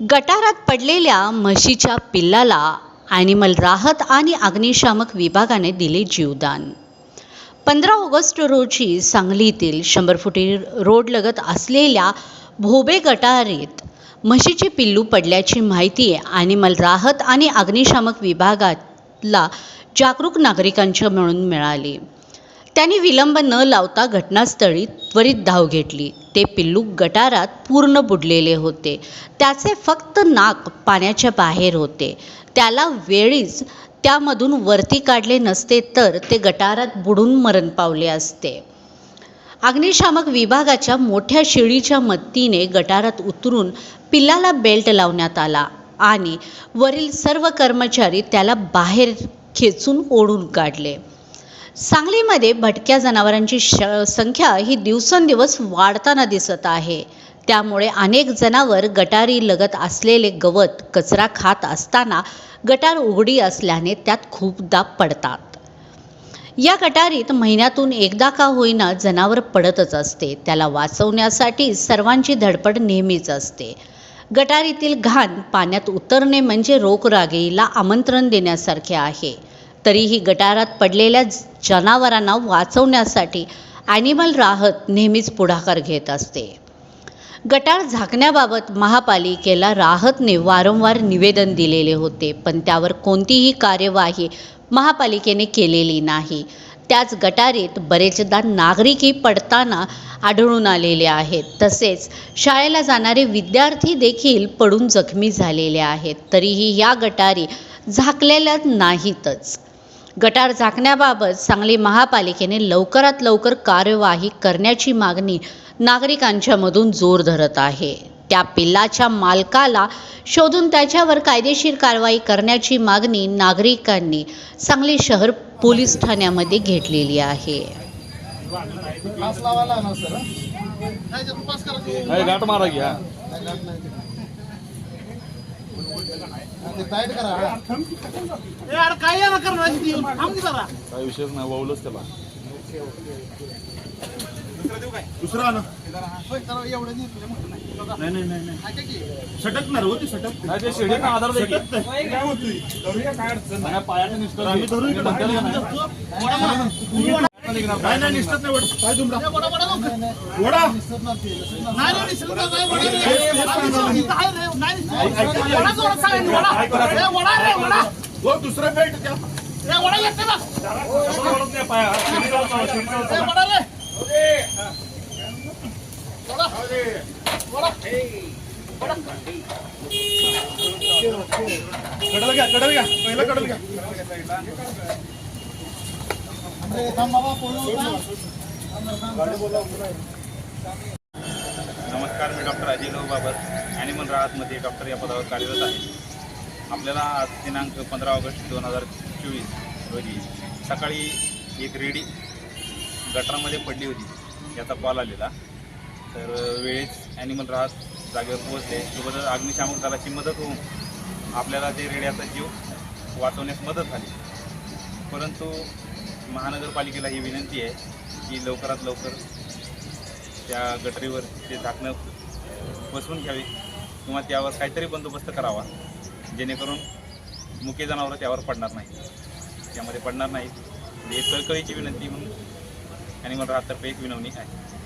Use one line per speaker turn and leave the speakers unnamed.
गटारात पडलेल्या म्हशीच्या पिल्लाला ॲनिमल राहत आणि अग्निशामक विभागाने दिले जीवदान. पंधरा ऑगस्ट रोजी सांगलीतील शंभर फुटी रोडलगत असलेल्या भोबे गटारीत म्हशीचे पिल्लू पडल्याची माहिती ॲनिमल राहत आणि अग्निशामक विभागाला जागरूक नागरिकांच्या मिळून मिळाली. त्यांनी विलंब न लावता घटनास्थळी त्वरित धाव घेतली. ते पिल्लू गटारात पूर्ण बुडलेले होते. त्याचे फक्त नाक पाण्याच्या बाहेर होते. त्याला वेळीच त्यामधून वरती काढले नसते तर ते गटारात बुडून मरण पावले असते. अग्निशामक विभागाच्या मोठ्या शिडीच्या मदतीने गटारात उतरून पिल्लाला बेल्ट लावण्यात आला आणि वरील सर्व कर्मचारी त्याला बाहेर खेचून ओढून काढले. सांगलीमध्ये भटक्या जनावरांची श संख्या ही दिवसेंदिवस वाढताना दिसत आहे. त्यामुळे अनेक जनावर गटारी लगत असलेले गवत कचरा खात असताना गटार उघडी असल्याने त्यात खूपदा पडतात. या गटारीत महिन्यातून एकदा का होईना जनावर पडतच असते. त्याला वाचवण्यासाठी सर्वांची धडपड नेहमीच असते. गटारीतील घाण पाण्यात उतरणे म्हणजे रोगरागीला आमंत्रण देण्यासारखे आहे. तरीही गटारात पडलेल्या जनावरांना वाचवण्यासाठी ॲनिमल राहत नेहमीच पुढाकार घेत असते. गटार झाकण्याबाबत महापालिकेला राहतने वारंवार निवेदन दिलेले होते पण त्यावर कोणतीही कार्यवाही महापालिकेने केलेली नाही. त्याच गटारीत बरेचदा नागरिकही पडताना आढळून आलेले आहेत. तसेच शाळेला जाणारे विद्यार्थी देखील पडून जखमी झालेले आहेत. तरीही या गटारी झाकलेल्या नाहीतच. गटार झाकण्याबाबत सांगली महापालिकेने लवकरात लवकर कार्यवाही करण्याची मागणी नागरिकांच्या मधून जोर धरत आहे. त्या पिल्लाच्या मालकाला शोधून त्याच्यावर कायदेशीर कारवाई करण्याची मागणी नागरिकांनी सांगली शहर पोलीस ठाण्यामध्ये घेतलेली आहे.
मारा घ्या
टाईट करा हा.
यार काय यार करणार ती थांब की जरा
काय विषयच नाही वावलंच त्याला
दुसरा
तर एवढं नाही नाही.
नाही नाही नाही नाही. सटकणार होती सटक
नाही ते शेडीचा आधार दे की.
काय होतोय धरूया काय अडचण
नाही,
आम्ही इकडे
नाही?
वडा मारा. तुम्ही वडा. नाही नाही निसटत नाही वडा. काय वडा दुसरा. वडा. कडल घ्या कडल घ्या. पहिला कडल घ्या
अरे, थांब बाबा, पोळी होता.
नमस्कार मी डॉक्टर अजय लव बाबर ॲनिमल राहतमध्ये डॉक्टर या पदावर कार्यरत आहे. आपल्याला आज दिनांक पंधरा ऑगस्ट दोन हजार चोवीस रोजी सकाळी एक रेडी गटारामध्ये पडली होती याचा कॉल आलेला. तर वेळेत ॲनिमल राहत जागेवर पोहोचले. सोबतच अग्निशामक दलाची मदत होऊन आपल्याला ते रेड्याचा जीव वाचवण्यास मदत झाली. परंतु महानगरपालिकेला ही विनंती आहे की लवकरात लवकर त्या गटरीवर ते झाकणं बसवून घ्यावे किंवा त्यावर काहीतरी बंदोबस्त करावा जेणेकरून मुके जनावरं त्यावर पडणार नाही त्यामध्ये पडणार नाहीत. हे एक कळकळीची विनंती म्हणून आणि मला राहतर्फे एक विनवणी आहे.